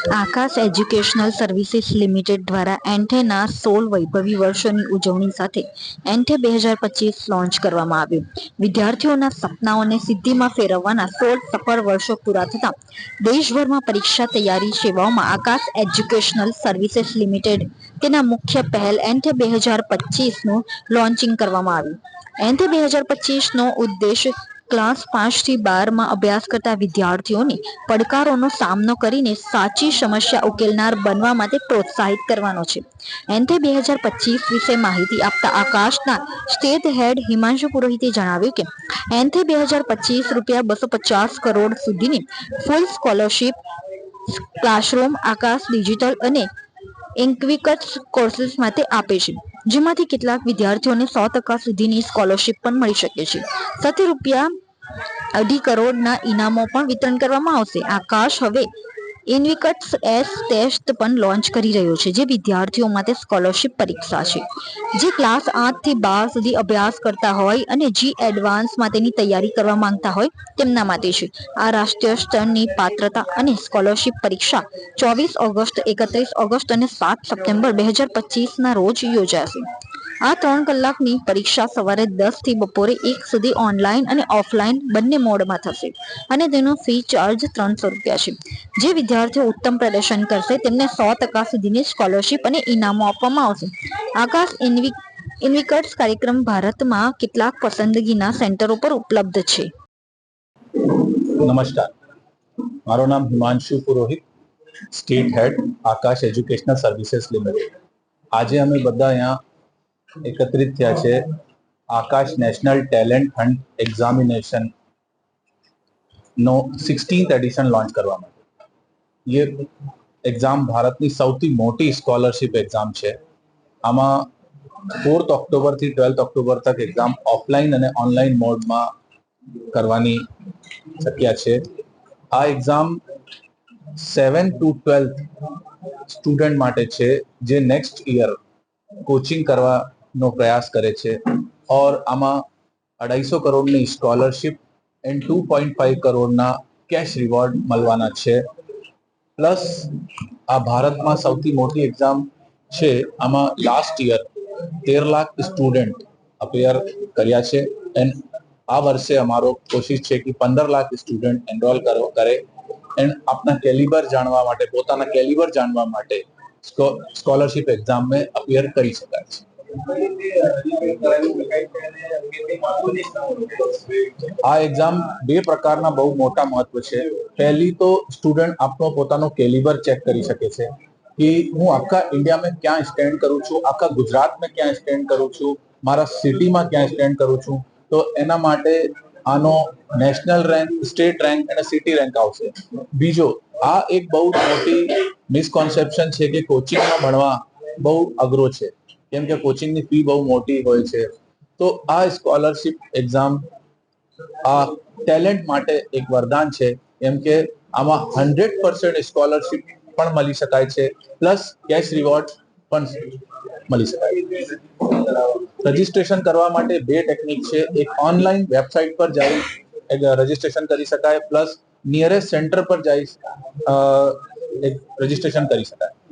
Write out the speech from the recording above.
આકાશ educational services limited દ્વારા એન્ઠેના સોળ વૈભવી વર્ષોની ઉજવણી સાથે એન્ઠે બે હજાર પચીસ લોન્ચ કરવામાં આવ્યું. વિદ્યાર્થીઓના સપનાઓને સિદ્ધિમાં ફેરવવાના સોળ સફળ વર્ષો પૂરા થતા દેશભરમાં પરીક્ષા તૈયારી સેવાઓમાં આકાશ એજ્યુકેશનલ સર્વિસીસ લિમિટેડ તેના મુખ્ય પહેલ એન્ઠે બે હજાર પચીસનું લોન્ચિંગ કરવામાં આવ્યું. એન્થે બે હજાર પચીસનો ઉદ્દેશ ક્લાસ પાંચથી બારમાં અભ્યાસ કરતા વિદ્યાર્થીઓને પડકારોનો સામનો કરીને સાચી સમસ્યા ઉકેલનાર બનવા માટે પ્રોત્સાહિત કરવાનો છે. એન્થે બે હજાર પચીસ વિશે માહિતી આપતા આકાશના સ્ટેટ હેડ હિમાંશુ પુરોહિતે જણાવ્યું કે, એન્થે બે હજાર પચીસ રૂપિયા બસો પચાસ કરોડ સુધીની full scholarship classroom Aakash digital અને ઇન્ક્વિકટ્સ કોર્સીસ માટે આપે છે. જેમાંથી કેટલાક વિદ્યાર્થીઓને સો ટકા સુધીની સ્કોલરશીપ પણ મળી શકે છે. સાથે રૂપિયા અઢી કરોડના ઇનામો પણ વિતરણ કરવામાં આવશે. આકાશ હવે ઇન્વિકટ્સ એસ ટેસ્ટ પણ લોન્ચ કરી રહ્યો છે, જે વિદ્યાર્થીઓ માટે સ્કોલરશિપ પરીક્ષા છે. જે ક્લાસ આઠથી બાર સુધી અભ્યાસ કરતા હોય અને જી એડવાન્સ માટેની તૈયારી કરવા માંગતા હોય, તેમના માટે છે. આ રાષ્ટ્રીય સ્તરની પાત્રતા અને સ્કોલરશિપ પરીક્ષા ચોવીસ ઓગસ્ટ, એકત્રીસ ઓગસ્ટ અને સાત સપ્ટેમ્બર બે હજાર પચીસના રોજ યોજાશે. આ ત્રણ કલાકની પરીક્ષા સવારે દસથી બપોરે એક સુધી ઓનલાઈન અને ઓફલાઈન બંને મોડમાં થશે અને તેનો ફી ચાર્જ ત્રણસો રૂપિયા છે. જે વિદ્યાર્થીઓ ઉત્તમ પ્રદર્શન કરશે, તેમને સો ટકા સુધીની સ્કોલરશિપ અને ઇનામો આપવામાં આવશે. આકાશ ઇન્વિક ઇન્વિકટ્સ કાર્યક્રમ ભારતમાં કેટલાક પસંદગીના સેન્ટરો પર ઉપલબ્ધ છે. નમસ્કાર. મારું નામ Himanshu Purohit state head Aakash educational services limited આજે અમે બધા અહીંયા એકત્રિત થયા છે. Aakash national talent hunt examination નો સિક્સટીન્થ એડિશન લોન્ચ કરવા માટે. ये એક્ઝામ ભારતની સૌથી મોટી સ્કોલરશિપ એક્ઝામ છે. આમાં ફોર્થ ઓક્ટોબરથી ટ્વેલ્થ ઓક્ટોબર તક એક્ઝામ ઓફલાઈન અને ઓનલાઈન મોડમાં કરવાની શક્યા છે. આ exam seven to twelfth student માટે છે. જે નેક્સ્ટ યર કોચિંગ કરવાનો પ્રયાસ કરે છે. ઓર આમાં અઢાઈસો કરોડની scholarship and two point five કરોડના કેશ રિવોર્ડ મળવાના છે. પ્લસ આ ભારતમાં સૌથી મોટી એક્ઝામ છે, આમાં લાસ્ટ યર તેર લાખ સ્ટુડન્ટ અપેયર કર્યા છે. એન્ડ આ વર્ષે અમારો કોશિશ છે કે પંદર લાખ સ્ટુડન્ટ એનરોલ કરે એન્ડ આપના કેલિબર જાણવા માટે, પોતાના કેલિબર જાણવા માટે સ્કોલરશિપ એક્ઝામ મેં અપિયર કરી શકાય છે. આ એક્ઝામ બે પ્રકારના બહુ મોટા મહત્વ છે. પહેલી તો સ્ટુડન્ટ આપનો પોતાનો કેલિબર ચેક કરી શકે છે કે હું આખા ઇન્ડિયામાં ક્યાં સ્ટેન્ડ કરું છું, આખા ગુજરાતમાં ક્યાં સ્ટેન્ડ કરું છું, મારા સિટીમાં ક્યાં સ્ટેન્ડ કરું છું, તો એના માટે આનો નેશનલ રેન્ક સ્ટેટ રેન્ક અને સિટી રેન્ક આવશે. બીજો, આ એક બહુ મોટી મિસકોન્સેપ્શન છે કે કોચિંગમાં ભણવા બહુ અઘરો છે. કેમ કે કોચિંગની ફી બહુ મોટી હોય છે. તો આ સ્કોલરશિપ એક્ઝામ આ ટેલેન્ટ માટે એક વરદાન છે. કેમ કે આમાં હંડ્રેડ પર્સન્ટ સ્કોલરશિપ પણ મળી શકાય છે. પ્લસ કેશ રિવોર્ડ પણ મળી શકાય રજીસ્ટ્રેશન કરવા માટે બે ટેકનિક છે. એક ઓનલાઈન વેબસાઇટ પર જઈ રજીસ્ટ્રેશન કરી શકાય. પ્લસ નિયરેસ્ટ સેન્ટર પર જઈ રજીસ્ટ્રેશન કરી શકાય.